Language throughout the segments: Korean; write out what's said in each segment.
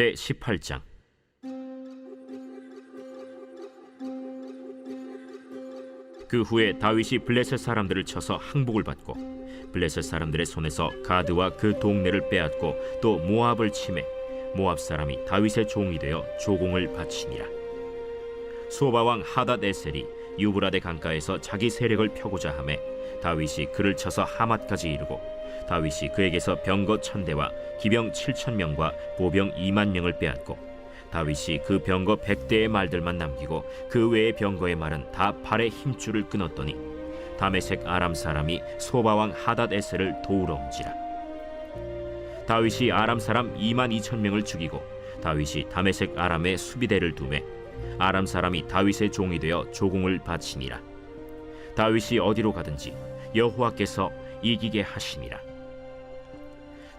제 18장. 그 후에 다윗이 블레셋 사람들을 쳐서 항복을 받고 블레셋 사람들의 손에서 가드와 그 동네를 빼앗고 또 모압을 침해 모압 사람이 다윗의 종이 되어 조공을 바치니라. 소바 왕 하닷 에셀이 유브라데 강가에서 자기 세력을 펴고자 하매 다윗이 그를 쳐서 하맛까지 이르고 다윗이 그에게서 병거 천 대와 기병 칠천 명과 보병 이만 명을 빼앗고 다윗이 그 병거 백 대의 말들만 남기고 그 외의 병거의 말은 다 팔의 힘줄을 끊었더니 다메색 아람 사람이 소바 왕 하닷 에셀을 도우러 온지라. 다윗이 아람 사람 2만 2천 명을 죽이고 다윗이 다메색 아람의 수비대를 두매 아람 사람이 다윗의 종이 되어 조공을 바치니라. 다윗이 어디로 가든지 여호와께서 이기게 하시니라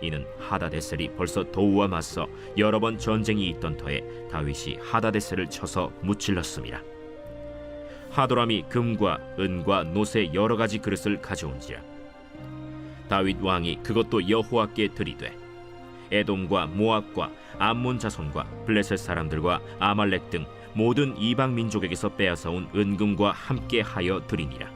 이는 하다데셀이 벌써 도우와 맞서 여러 번 전쟁이 있던 터에 다윗이 하다데셀을 쳐서 무찔렀음이라 하도람이 금과 은과 놋의 여러 가지 그릇을 가져온지라 다윗 왕이 그것도 여호와께 드리되 에돔과 모압과 암몬 자손과 블레셋 사람들과 아말렉 등 모든 이방 민족에게서 빼앗아온 은금과 함께 하여 드리니라.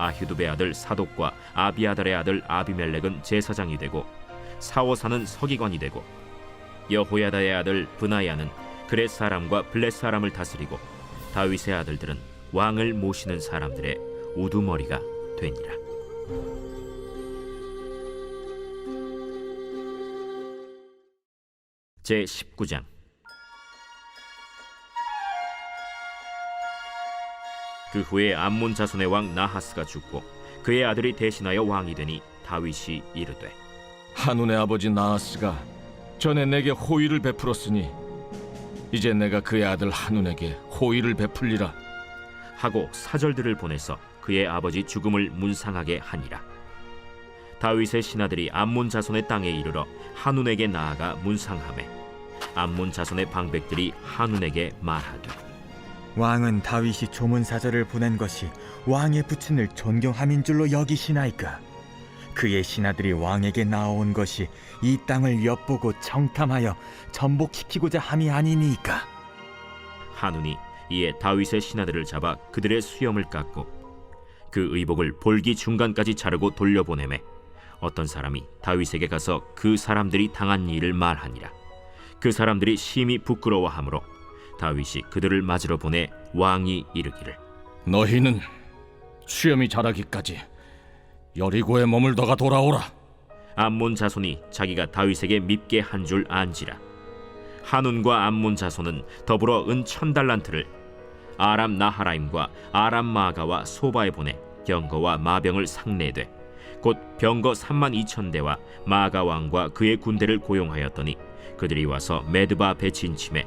아휴두베 아들 사독과 아비아달의 아들 아비멜렉은 제사장이 되고 사워사는 서기관이 되고 여호야다의 아들 브나야는 그렛 사람과 블렛 사람을 다스리고 다윗의 아들들은 왕을 모시는 사람들의 우두머리가 되니라. 제 19장 그 후에 암몬 자손의 왕 나하스가 죽고 그의 아들이 대신하여 왕이 되니 다윗이 이르되 한운의 아버지 나하스가 전에 내게 호의를 베풀었으니 이제 내가 그의 아들 한운에게 호의를 베풀리라. 하고 사절들을 보내서 그의 아버지 죽음을 문상하게 하니라. 다윗의 신하들이 암몬 자손의 땅에 이르러 한운에게 나아가 문상하매 암몬 자손의 방백들이 한운에게 말하되 왕은 다윗이 조문 사절을 보낸 것이 왕의 부친을 존경함인 줄로 여기시나이까? 그의 신하들이 왕에게 나온 것이 이 땅을 엿보고 정탐하여 전복시키고자 함이 아니니까? 한운이 이에 다윗의 신하들을 잡아 그들의 수염을 깎고 그 의복을 볼기 중간까지 자르고 돌려보내매 어떤 사람이 다윗에게 가서 그 사람들이 당한 일을 말하니라. 그 사람들이 심히 부끄러워하므로 다윗이 그들을 맞으러 보내 왕이 이르기를. 너희는 수염이 자라기까지 여리고에 머물다가 돌아오라. 암몬 자손이 자기가 다윗에게 밉게 한 줄 안지라. 한운과 암몬 자손은 더불어 은 천 달란트를 아람 나하라임과 아람 마가와 소바에 보내 병거와 마병을 상내되 곧 병거 3만 2천 대와 마가 왕과 그의 군대를 고용하였더니 그들이 와서 메드바 진침해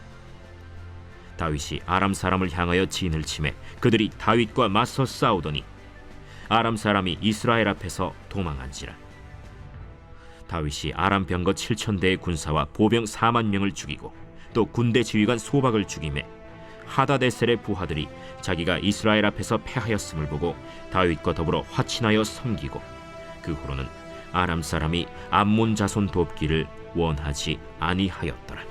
다윗이 아람 사람을 향하여 진을 치매 그들이 다윗과 맞서 싸우더니 아람 사람이 이스라엘 앞에서 도망한지라 다윗이 아람 병거 7천 대의 군사와 보병 4만 명을 죽이고 또 군대 지휘관 소박을 죽임에 하다데셀의 부하들이 자기가 이스라엘 앞에서 패하였음을 보고 다윗과 더불어 화친하여 섬기고 그 후로는 아람 사람이 암몬 자손 돕기를 원하지 아니하였더라.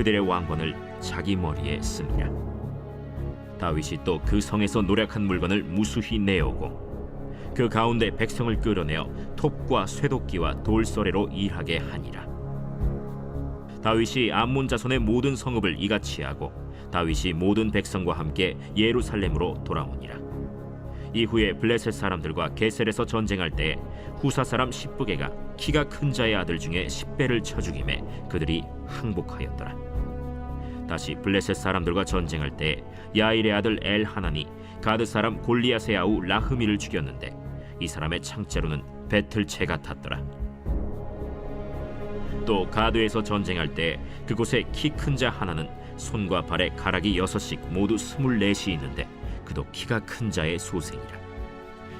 그들의 왕관을 자기 머리에 쓰니라 다윗이 또 그 성에서 노력한 물건을 무수히 내오고 그 가운데 백성을 끌어내어 톱과 쇠도끼와 돌서래로 일하게 하니라 다윗이 암몬 자손의 모든 성읍을 이같이 하고 다윗이 모든 백성과 함께 예루살렘으로 돌아오니라. 이후에 블레셋 사람들과 게셀에서 전쟁할 때에 후사 사람 십부게가 키가 큰 자의 아들 중에 십배를 쳐 죽임에 그들이 항복하였더라. 다시 블레셋 사람들과 전쟁할 때에 야일의 아들 엘 하나니 가드 사람 골리앗의 아우 라흐미를 죽였는데 이 사람의 창자로는 배틀채 같았더라. 또 가드에서 전쟁할 때 그곳에 키 큰 자 하나는 손과 발에 가락이 여섯씩 모두 스물넷이 있는데 그도 키가 큰 자의 소생이라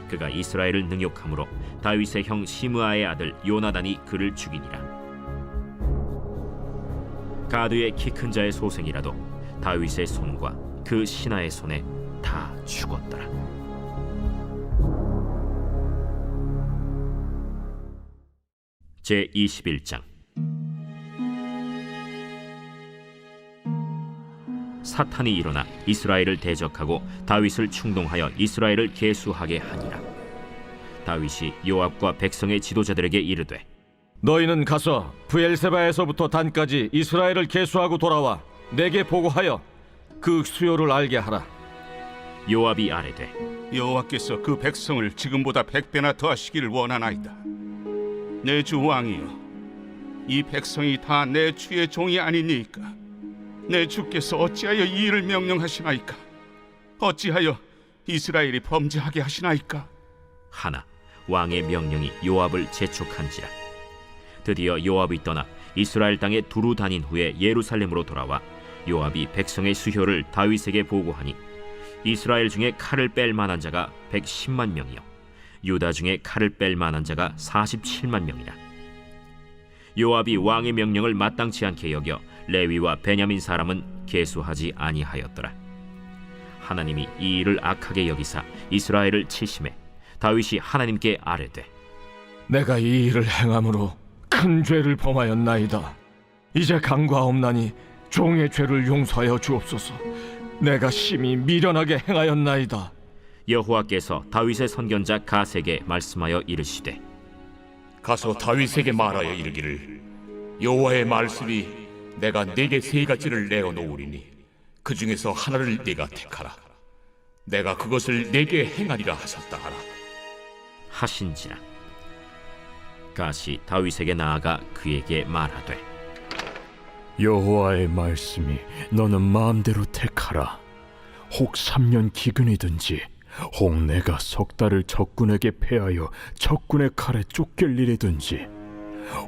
그가 이스라엘을 능욕함으로 다윗의 형 시므아의 아들 요나단이 그를 죽이니라 가드의 키 큰 자의 소생이라도 다윗의 손과 그 신하의 손에 다 죽었더라 제 21장 사탄이 일어나 이스라엘을 대적하고 다윗을 충동하여 이스라엘을 계수하게 하니라. 다윗이 요압과 백성의 지도자들에게 이르되 너희는 가서 부엘세바에서부터 단까지 이스라엘을 계수하고 돌아와 내게 보고하여 그 수요를 알게 하라. 요압이 아뢰되 여호와께서 그 백성을 지금보다 백 배나 더하시기를 원하나이다. 내 주 왕이여, 이 백성이 다 내 주의 종이 아니니까. 내 주께서 어찌하여 이 일을 명령하시나이까? 어찌하여 이스라엘이 범죄하게 하시나이까? 하나 왕의 명령이 요압을 재촉한지라. 드디어 요압이 떠나 이스라엘 땅에 두루 다닌 후에 예루살렘으로 돌아와 요압이 백성의 수효를 다윗에게 보고하니 이스라엘 중에 칼을 뺄 만한 자가 110만 명이요. 유다 중에 칼을 뺄 만한 자가 47만 명이라. 요압이 왕의 명령을 마땅치 않게 여겨 레위와 베냐민 사람은 계수하지 아니하였더라. 하나님이 이 일을 악하게 여기사 이스라엘을 치심해 다윗이 하나님께 아뢰되 내가 이 일을 행함으로 큰 죄를 범하였나이다. 이제 간과없나니 종의 죄를 용서하여 주옵소서. 내가 심히 미련하게 행하였나이다. 여호와께서 다윗의 선견자 가세게 말씀하여 이르시되 가서 다윗에게 말하여 이르기를 여호와의 말씀이 내가 네게 세 가지를 내어 놓으리니 그 중에서 하나를 네가 택하라 내가 그것을 네게 행하리라 하셨다 하라 하신지라 가시 다윗에게 나아가 그에게 말하되 여호와의 말씀이 너는 마음대로 택하라. 혹 3년 기근이든지 혹 내가 석 달을 적군에게 패하여 적군의 칼에 쫓길 일이든지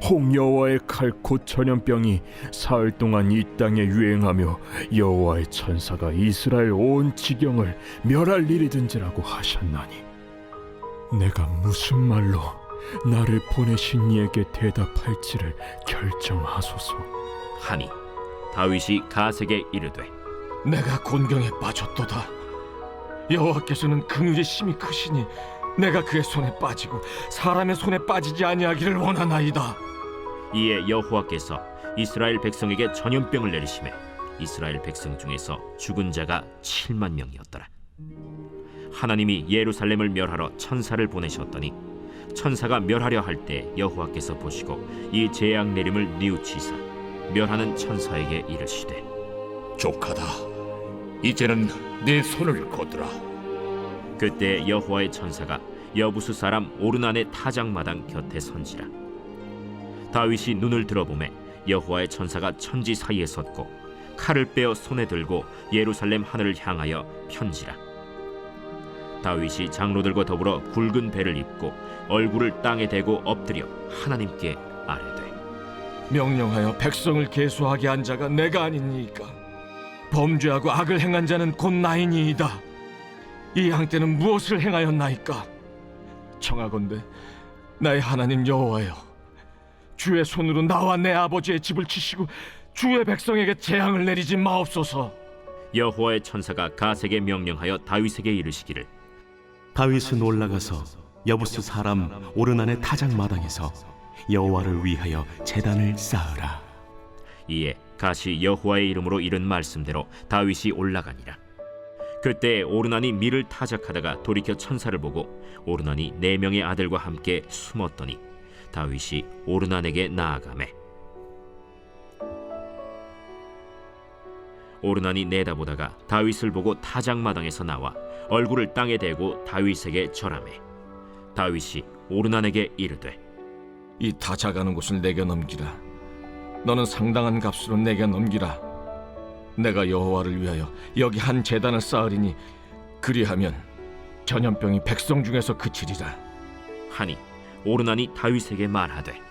홍 여호와의 칼곧 전염병이 사흘 동안 이 땅에 유행하며 여호와의 천사가 이스라엘 온 지경을 멸할 일이든지라고 하셨나니 내가 무슨 말로 나를 보내신 이에게 대답할지를 결정하소서. 하니 다윗이 가세게 이르되 내가 곤경에 빠졌도다. 여호와께서는 긍휼이 심히 크시니 내가 그의 손에 빠지고 사람의 손에 빠지지 아니하기를 원하나이다. 이에 여호와께서 이스라엘 백성에게 전염병을 내리심에 이스라엘 백성 중에서 죽은 자가 7만 명이었더라. 하나님이 예루살렘을 멸하러 천사를 보내셨더니 천사가 멸하려 할 때 여호와께서 보시고 이 재앙 내림을 뉘우치사 멸하는 천사에게 이르시되 조카다. 이제는 내 손을 거두라. 그때 여호와의 천사가 여부수 사람 오르난의 타작마당 곁에 선지라 다윗이 눈을 들어보매 여호와의 천사가 천지 사이에 섰고 칼을 빼어 손에 들고 예루살렘 하늘을 향하여 편지라 다윗이 장로들과 더불어 굵은 배를 입고 얼굴을 땅에 대고 엎드려 하나님께 아뢰되 명령하여 백성을 계수하게 한 자가 내가 아니니까 범죄하고 악을 행한 자는 곧 나이니이다. 이 양떼는 무엇을 행하였나이까? 청하건대 나의 하나님 여호와여, 주의 손으로 나와 내 아버지의 집을 치시고 주의 백성에게 재앙을 내리지 마옵소서. 여호와의 천사가 가세게 명령하여 다윗에게 이르시기를 다윗은 올라가서 여부스 사람 오르난의 타작 마당에서 여호와를 위하여 제단을 쌓으라. 이에 가시 여호와의 이름으로 이른 말씀대로 다윗이 올라가니라. 그때 오르난이 밀을 타작하다가 돌이켜 천사를 보고 오르난이 네 명의 아들과 함께 숨었더니 다윗이 오르난에게 나아가매 오르난이 내다보다가 다윗을 보고 타작마당에서 나와 얼굴을 땅에 대고 다윗에게 절하매 다윗이 오르난에게 이르되 이 타작하는 곳을 내게 넘기라. 너는 상당한 값으로 내게 넘기라. 내가 여호와를 위하여 여기 한 제단을 쌓으리니 그리하면 전염병이 백성 중에서 그치리라. 하니 오르난이 다윗에게 말하되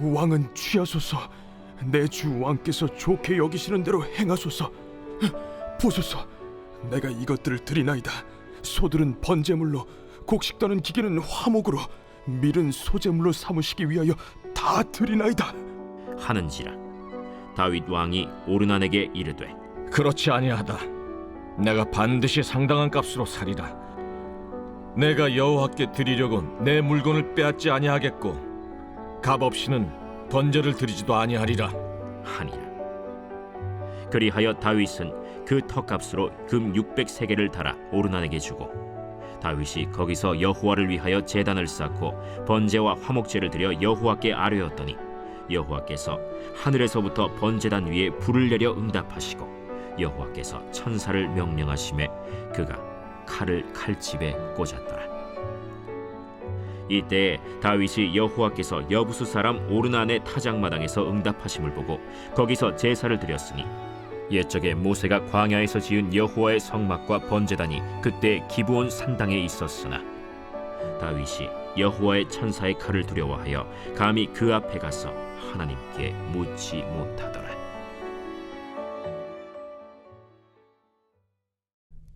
왕은 취하소서 내 주 왕께서 좋게 여기시는 대로 행하소서 보소서 내가 이것들을 드리나이다 소들은 번제물로 곡식 떠는 기계는 화목으로 밀은 소제물로 삼으시기 위하여 다 드리나이다 하는지라 다윗 왕이 오르난에게 이르되 그렇지 아니하다. 내가 반드시 상당한 값으로 사리라. 내가 여호와께 드리려고 내 물건을 빼앗지 아니하겠고 값 없이는 번제를 드리지도 아니하리라. 하니라 그리하여 다윗은 그 턱값으로 금 600세겔을 달아 오르난에게 주고 다윗이 거기서 여호와를 위하여 제단을 쌓고 번제와 화목제를 드려 여호와께 아뢰었더니 여호와께서 하늘에서부터 번제단 위에 불을 내려 응답하시고 여호와께서 천사를 명령하심에 그가 칼을 칼집에 꽂았더라 이때 다윗이 여호와께서 여부수 사람 오르난의 타작마당에서 응답하심을 보고 거기서 제사를 드렸으니 옛적에 모세가 광야에서 지은 여호와의 성막과 번제단이 그때 기브온 산당에 있었으나 다윗이 여호와의 천사의 칼을 두려워하여 감히 그 앞에 가서 하나님께 묻지 못하더라.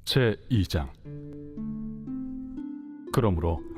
제 2장. 그러므로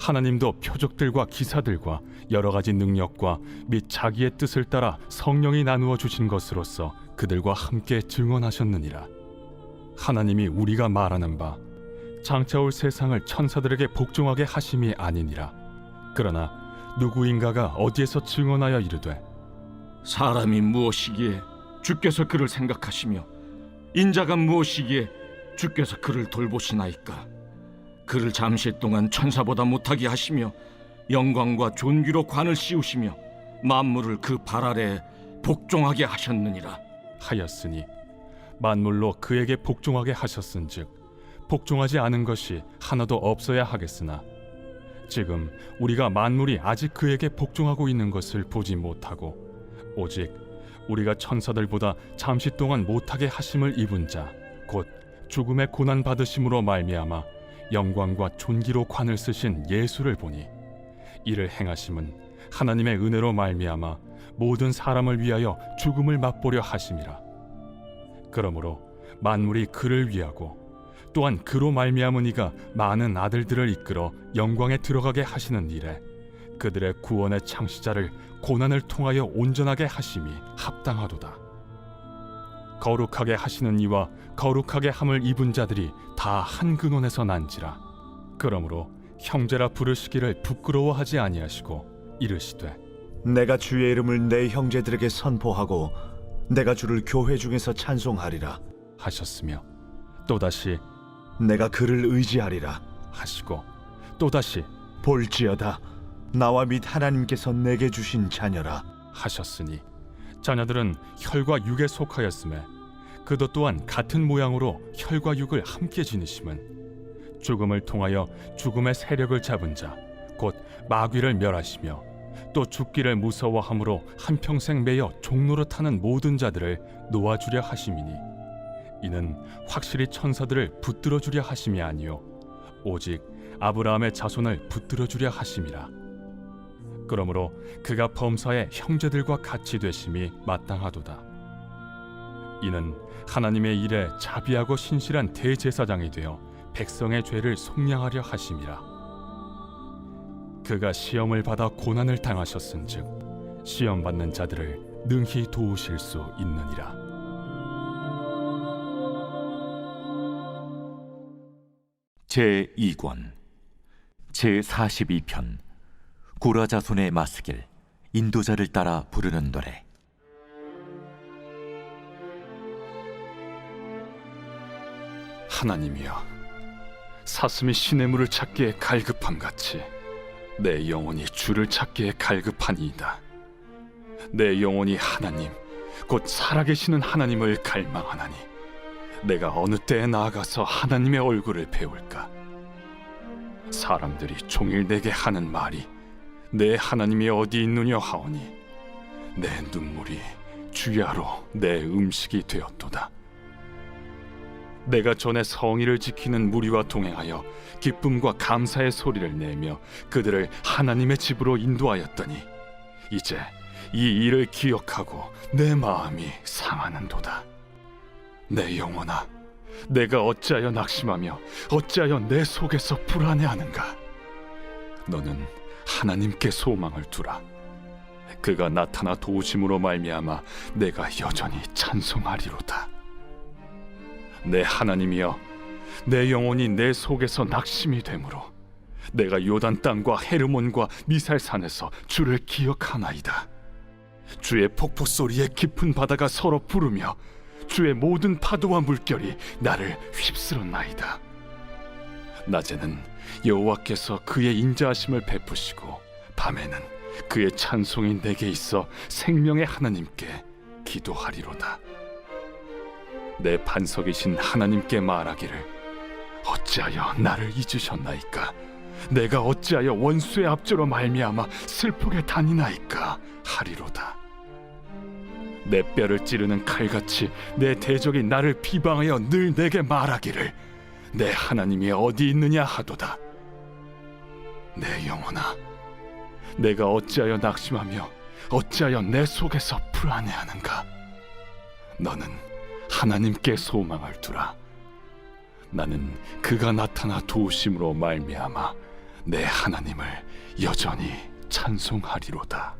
하나님도 표적들과 기사들과 여러 가지 능력과 및 자기의 뜻을 따라 성령이 나누어 주신 것으로서 그들과 함께 증언하셨느니라. 하나님이 우리가 말하는 바 장차 올 세상을 천사들에게 복종하게 하심이 아니니라. 그러나 누구인가가 어디에서 증언하여 이르되 사람이 무엇이기에 주께서 그를 생각하시며 인자가 무엇이기에 주께서 그를 돌보시나이까 그를 잠시 동안 천사보다 못하게 하시며 영광과 존귀로 관을 씌우시며 만물을 그 발 아래 복종하게 하셨느니라. 하였으니 만물로 그에게 복종하게 하셨은즉 복종하지 않은 것이 하나도 없어야 하겠으나 지금 우리가 만물이 아직 그에게 복종하고 있는 것을 보지 못하고 오직 우리가 천사들보다 잠시 동안 못하게 하심을 입은 자 곧 죽음의 고난 받으심으로 말미암아 영광과 존귀로 관을 쓰신 예수를 보니 이를 행하심은 하나님의 은혜로 말미암아 모든 사람을 위하여 죽음을 맛보려 하심이라 그러므로 만물이 그를 위하고 또한 그로 말미암은 이가 많은 아들들을 이끌어 영광에 들어가게 하시는 일에 그들의 구원의 창시자를 고난을 통하여 온전하게 하심이 합당하도다. 거룩하게 하시는 이와 거룩하게 함을 입은 자들이 다 한 근원에서 난지라. 그러므로 형제라 부르시기를 부끄러워하지 아니하시고 이르시되 내가 주의 이름을 내 형제들에게 선포하고 내가 주를 교회 중에서 찬송하리라 하셨으며 또다시 내가 그를 의지하리라 하시고 또다시 볼지어다 나와 및 하나님께서 내게 주신 자녀라 하셨으니 자녀들은 혈과 육에 속하였음에 그도 또한 같은 모양으로 혈과 육을 함께 지니심은 죽음을 통하여 죽음의 세력을 잡은 자 곧 마귀를 멸하시며 또 죽기를 무서워함으로 한평생 매여 종로로 타는 모든 자들을 놓아주려 하심이니 이는 확실히 천사들을 붙들어 주려 하심이 아니요 오직 아브라함의 자손을 붙들어 주려 하심이라 그러므로 그가 범사의 형제들과 같이 되심이 마땅하도다. 이는 하나님의 일에 자비하고 신실한 대제사장이 되어 백성의 죄를 속량하려 하심이라. 그가 시험을 받아 고난을 당하셨은즉 시험 받는 자들을 능히 도우실 수 있느니라. 제 2권 제 42편 고라자손의 마스길 인도자를 따라 부르는 노래. 하나님이여 사슴이 시냇물을 찾기에 갈급함 같이 내 영혼이 주를 찾기에 갈급하니이다. 내 영혼이 하나님 곧 살아계시는 하나님을 갈망하나니 내가 어느 때에 나아가서 하나님의 얼굴을 배울까? 사람들이 종일 내게 하는 말이 내 하나님이 어디 있느냐 하오니 내 눈물이 주야로 내 음식이 되었도다 내가 전에 성의를 지키는 무리와 동행하여 기쁨과 감사의 소리를 내며 그들을 하나님의 집으로 인도하였더니 이제 이 일을 기억하고 내 마음이 상하는도다. 내 영혼아, 내가 어찌하여 낙심하며 어찌하여 내 속에서 불안해하는가? 너는 하나님께 소망을 두라. 그가 나타나 도우심으로 말미암아 내가 여전히 찬송하리로다. 내 하나님이여 내 영혼이 내 속에서 낙심이 되므로 내가 요단 땅과 헤르몬과 미살 산에서 주를 기억하나이다 주의 폭포 소리에 깊은 바다가 서로 부르며 주의 모든 파도와 물결이 나를 휩쓸었나이다 낮에는 여호와께서 그의 인자하심을 베푸시고 밤에는 그의 찬송이 내게 있어 생명의 하나님께 기도하리로다. 내 반석이신 하나님께 말하기를 어찌하여 나를 잊으셨나이까? 내가 어찌하여 원수의 앞조로 말미암아 슬프게 다니나이까 하리로다. 내 뼈를 찌르는 칼같이 내 대적이 나를 비방하여 늘 내게 말하기를 내 하나님이 어디 있느냐 하도다 내 영혼아 내가 어찌하여 낙심하며 어찌하여 내 속에서 불안해하는가 너는 하나님께 소망을 두라. 나는 그가 나타나 도우심으로 말미암아 내 하나님을 여전히 찬송하리로다.